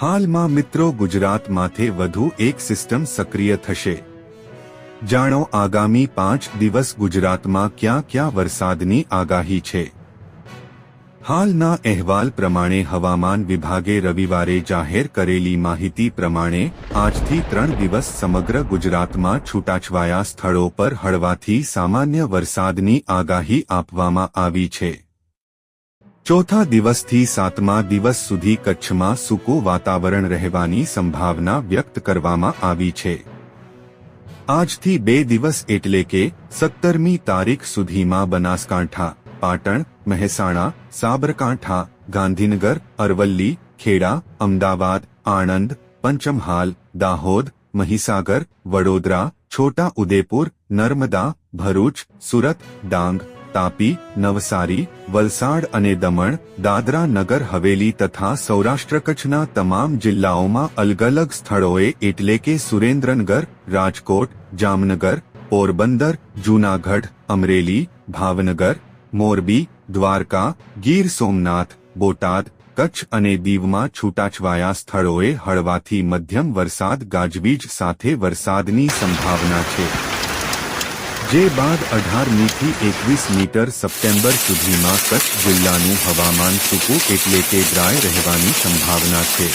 હાલમાં મિત્રો ગુજરાત માથે વધુ એક સિસ્ટમ સક્રિય થશે. જાણો આગામી પાંચ દિવસ ગુજરાતમાં ક્યાં ક્યાં વરસાદની આગાહી છે. હાલના અહેવાલ પ્રમાણે હવામાન વિભાગે રવિવારે જાહેર કરેલી માહિતી પ્રમાણે આજથી ત્રણ દિવસ સમગ્ર ગુજરાતમાં છૂટાછવાયા સ્થળો પર હળવાથી સામાન્ય વરસાદની આગાહી આપવામાં આવી છે. ચોથા દિવસથી સાતમા દિવસ સુધી કચ્છમાં સૂકું વાતાવરણ રહેવાની સંભાવના વ્યક્ત કરવામાં આવી છે. આજથી બે દિવસ એટલે કે સત્તરમી તારીખ સુધીમાં બનાસકાંઠા, પાટણ, મહેસાણા, સાબરકાંઠા, ગાંધીનગર, અરવલ્લી, ખેડા, અમદાવાદ, આણંદ, પંચમહાલ, દાહોદ, મહીસાગર, વડોદરા, છોટા ઉદેપુર, નર્મદા, ભરૂચ, સુરત, ડાંગ તાપી, નવસારી, વલસાડ અને દમણ, દાદરા નગર, હવેલી તથા સૌરાષ્ટ્ર કચ્છના તમામ જિલ્લાઓમાં અલગ અલગ સ્થળોએ એટલે કે સુરેન્દ્રનગર, રાજકોટ, જામનગર, પોરબંદર, જૂનાગઢ, અમરેલી, ભાવનગર, મોરબી, દ્વારકા, ગીર સોમનાથ, બોટાદ, કચ્છ અને દીવમાં છૂટાછવાયા સ્થળોએ હળવાથી મધ્યમ વરસાદ ગાજવીજ સાથે વરસાદની સંભાવના છે. જે બાદ અઢારમીથી એકવીસ મીટર સપ્ટેમ્બર સુધીમાં કચ્છ જિલ્લાનું હવામાન સૂકું એટલે કે ડ્રાય રહેવાની સંભાવના છે.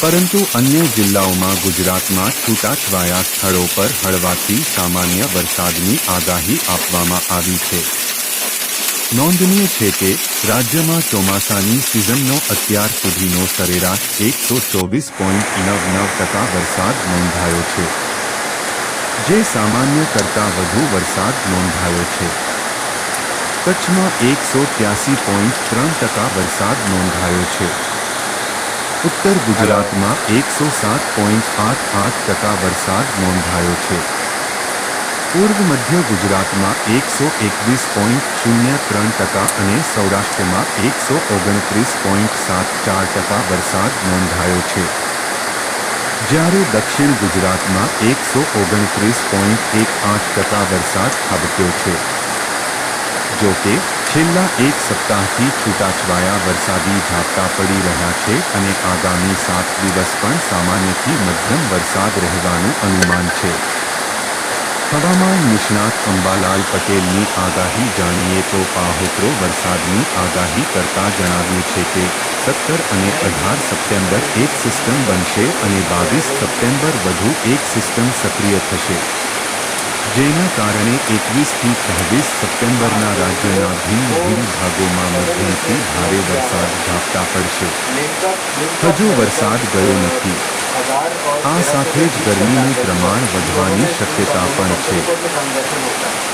પરંતુ અન્ય જિલ્લાઓમાં ગુજરાતમાં છૂટાછવાયા સ્થળો પર હળવાથી સામાન્ય વરસાદની આગાહી આપવામાં આવી છે. નોંધનીય છે કે રાજ્યમાં ચોમાસાની સિઝનનો અત્યાર સુધીનો સરેરાશ એકસો ચોવીસ પોઈન્ટ નવ નવ ટકા વરસાદ નોંધાયો છે. જે સામાન્ય કરતાં વધુ વરસાદ નોંધાયો છે. કચ્છમાં એકસો ત્યાસી પોઈન્ટ ત્રણ ટકા વરસાદ નોંધાયો છે. ઉત્તર ગુજરાતમાં એકસો સાત પોઈન્ટ આઠ આઠ ટકા વરસાદ નોંધાયો છે. પૂર્વ મધ્ય ગુજરાતમાં એકસો એકવીસ પોઈન્ટ શૂન્ય ત્રણ ટકા અને સૌરાષ્ટ્રમાં એકસો ઓગણત્રીસ પોઈન્ટ સાત ચાર ટકા વરસાદ નોંધાયો છે. જ્યારે દક્ષિણ ગુજરાતમાં એકસો ઓગણત્રીસ પોઈન્ટ એક આઠ ટકા વરસાદ ખાબક્યો છે. જો કે, છેલ્લા એક સપ્તાહથી છૂટાછવાયા વરસાદી ઝાપટા પડી રહ્યા છે અને આગામી સાત દિવસ પણ સામાન્યથી મધ્યમ વરસાદ રહેવાનું અનુમાન છે. હવામાન નિષ્ણાત અંબાલાલ પટેલની આગાહી જાણીએ તો પાહોત્રો વરસાદની આગાહી કરતા જણાવ્યું છે કે સત્તર અને અઢાર સપ્ટેમ્બર એક સિસ્ટમ બનશે અને બાવીસ સપ્ટેમ્બર વધુ એક સિસ્ટમ સક્રિય થશે. જેના કારણે એકવીસથી છવ્વીસ સપ્ટેમ્બરના રાજ્યના ભિન્ન ભિન્ન ભાગોમાં મધ્યમથી ભારે વરસાદ ઝાપટા પડશે. હજુ વરસાદ ગયો નથી. આ સાથે જ ગરમીનું પ્રમાણ વધવાની શક્યતા પણ છે.